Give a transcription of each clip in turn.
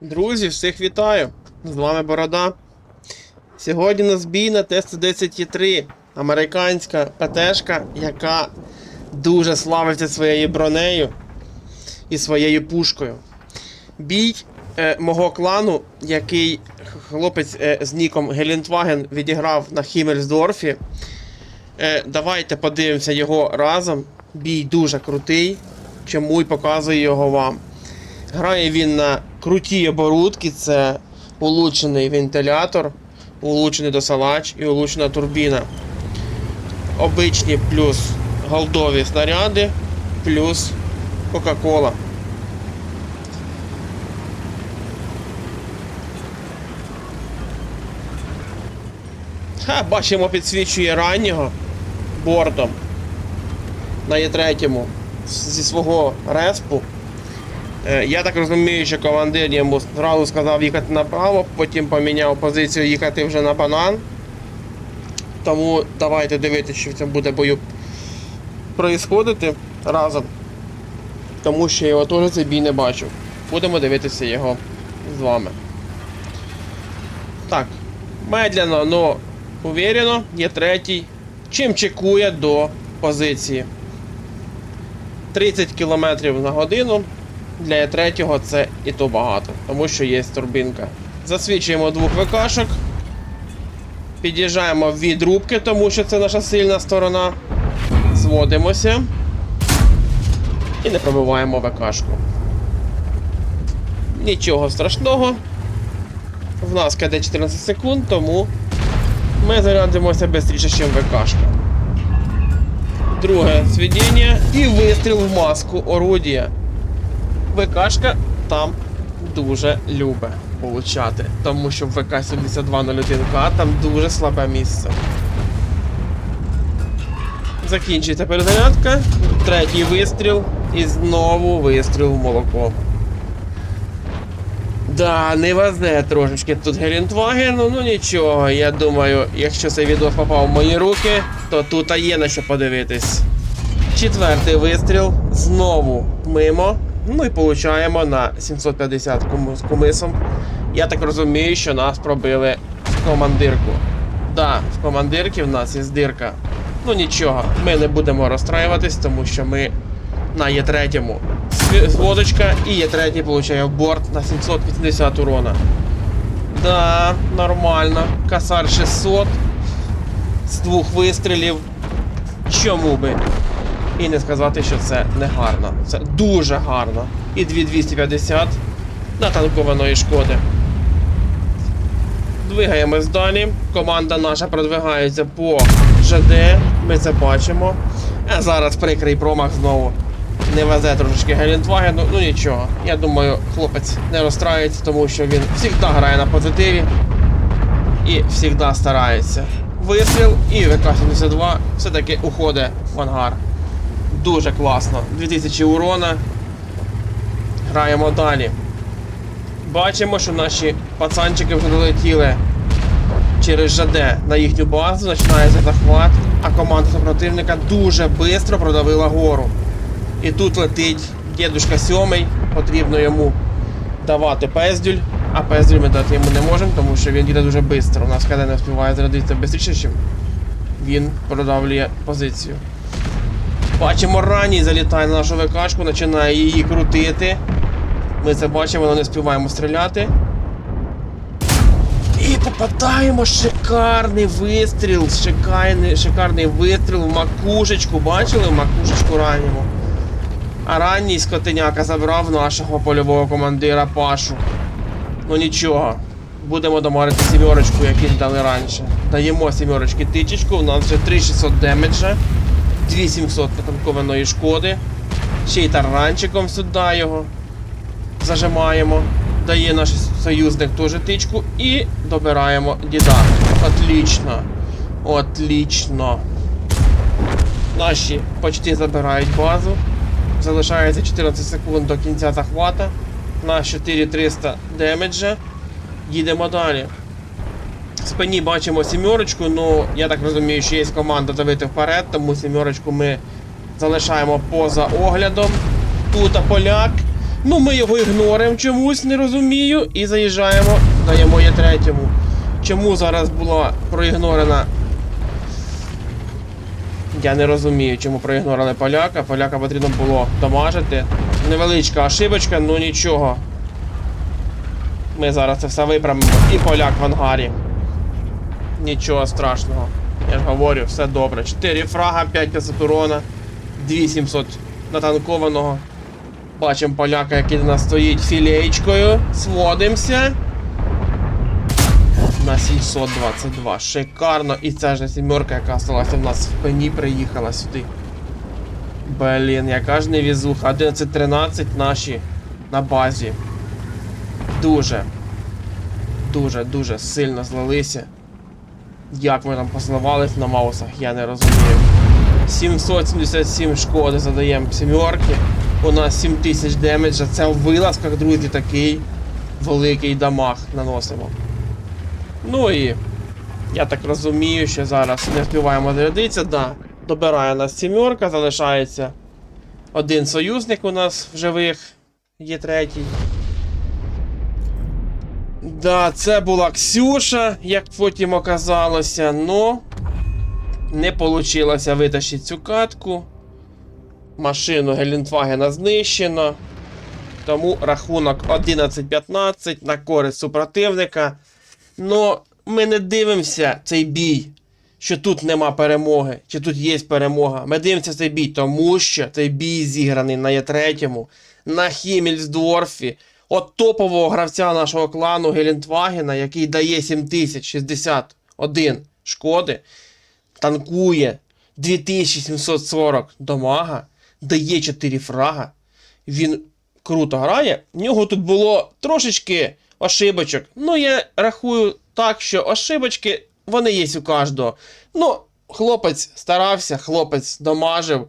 Друзі, всіх вітаю! З вами Борода. Сьогодні у нас на Т-110Е3. Американська ПТшка, яка дуже славиться своєю бронею і своєю пушкою. Бій е, мого клану, який хлопець е, з ніком Гелендваген відіграв на Хіммельсдорфі. Е, давайте подивимося його разом. Бій дуже крутий. Чому й показую його вам. Грає він на крутій оборудці, це улучшений вентилятор, улучшений досилач і улучшена турбіна. Обичні плюс голдові снаряди, плюс Кока-Кола. Бачимо, підсвічує раннього бортом на Є3 зі свого респу. Е, Я так розумію, що командир йому зразу сказав їхати направо, потім поміняв позицію їхати вже на банан. Тому давайте дивитися, що в цьому буде бою проїсходити разом. Тому що я його теж цей бій не бачив. Будемо дивитися його з вами. Так, медленно, но уверенно, є третій. Чим чекує до позиції. 30 км на годину. Для Е3 це і то багато, тому що є турбінка. Засвічуємо двох ВКшок. Під'їжджаємо від рубки, тому що це наша сильна сторона. Зводимося. І не пробиваємо ВКшку. Нічого страшного. В нас КД 14 секунд, тому ми зарядимося швидше, ніж ВКшка. Друге свідіння і вистріл в маску орудія. ВКшка там дуже любить получати, тому що в ВК-7201К там дуже слабе місце. Закінчується перезарядка, третій вистріл і знову вистріл в молоко. Да, не везе трошечки тут Гелендвагену, ну нічого, я думаю, якщо цей відео попав в мої руки, то тут є на що подивитись. Четвертий вистріл знову мимо. Ну і получаємо на 750 кому- з кумисом. Я так розумію, що нас пробили в командирку. Да, в командирки в нас є дирка. Ну нічого, ми не будемо розстраюватись, тому що ми на Є3. Сві- Зводочка і Є3 получає борт на 780 урона. Да, нормально. Касар 600 з двох вистрілів. Чому би? І не сказати, що це не гарно. Це дуже гарно. І 2250 натанкованої шкоди. Двигаємось далі. Команда наша продвигається по ЖД. Ми це бачимо. А зараз прикрий промах знову. Не везе трошечки Гелендвагену. Ну нічого. Я думаю, хлопець не розстраюється, тому що він завжди грає на позитиві і завжди старається. Вистріл і ВК-72 все-таки уходить в ангар. Дуже класно. 2000 урона. Граємо далі. Бачимо, що наші пацанчики вже долетіли через ЖД на їхню базу, починається захват, а команда супротивника дуже швидко продавила гору. І тут летить дідушка сьомий, потрібно йому давати пездюль, а пездюль ми дати йому не можемо, тому що він їде дуже швидко. У нас КД не встигає зарядитися швидше, ніж він продавлює позицію. Бачимо, ранній залітає на нашу ВКшку, починає її крутити. Ми це бачимо, але не співаємо стріляти. І попадаємо шикарний вистріл, шикарний, шикарний вистріл в макушечку. Бачили в макушечку раннього? А ранній скотиняка забрав нашого польового командира Пашу. Ну нічого. Будемо домарити сімерочку, як їм дали раніше. Даємо сімерочки тичечку, у нас вже 3600 демеджа. 2700 натанкованої шкоди. Ще й таранчиком сюди його зажимаємо. Дає наш союзник теж тичку і добираємо діда. Отлично. Отлично. Наші почти забирають базу. Залишається 14 секунд до кінця захвата. На 4300 демеджа. Їдемо далі. Спині бачимо сімерочку, ну я так розумію, що є команда давити вперед, тому сімерочку ми залишаємо поза оглядом. Тут поляк. Ну, ми його ігноримо чомусь, не розумію, і заїжджаємо, даємо є третьому. Чому зараз була проігнорена? Я не розумію, чому проігнорили поляка. Поляка потрібно було дамажити. Невеличка ошибочка, ну нічого. Ми зараз це все виправимо. І поляк в ангарі. Нічого страшного. Я ж говорю, все добре. 4 фрага, 5 500 урона, 2700 натанкованого. Бачимо поляка, який на нас стоїть філеєчкою. Сводимося. На 722. Шикарно. І ця ж сімерка, яка сталася в нас в пені, приїхала сюди. Блін, яка ж невізуха. 11-13 наші на базі. Дуже. Дуже, дуже сильно злилися. Як ми там посливались на маусах, я не розумію. 777 шкоди задаємо сімерки. У нас 7000 демеджа. Це в вилазках, друзі, такий великий дамаг наносимо. Ну і я так розумію, що зараз не встигаємо зарядитися, да. Добирає нас сімерка, залишається один союзник у нас в живих, є третій. Да, це була Ксюша, як потім оказалося, но не вийшло витащити цю катку. Машину Гелендвагена знищено. Тому рахунок 11-15 на користь супротивника. Но ми не дивимося цей бій, що тут нема перемоги, чи тут є перемога. Ми дивимося цей бій, тому що цей бій зіграний на Є3, на Хіммельсдорфі, от топового гравця нашого клану Гелендвагена, який дає 7061 шкоди, танкує 2740 дамага, дає 4 фрага. Він круто грає. В нього тут було трошечки ошибочок. Ну, я рахую так, що ошибочки вони є у кожного. Ну, хлопець старався, хлопець домажив.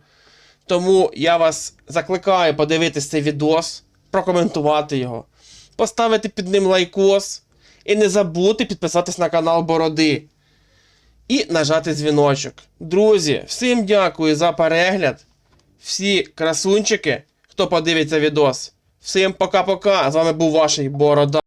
Тому я вас закликаю подивитися цей відос, прокоментувати його, поставити під ним лайкос і не забути підписатись на канал Бороди. І нажати дзвіночок. Друзі, всім дякую за перегляд. Всі красунчики, хто подивиться відос. Всім пока-пока. З вами був ваш Борода.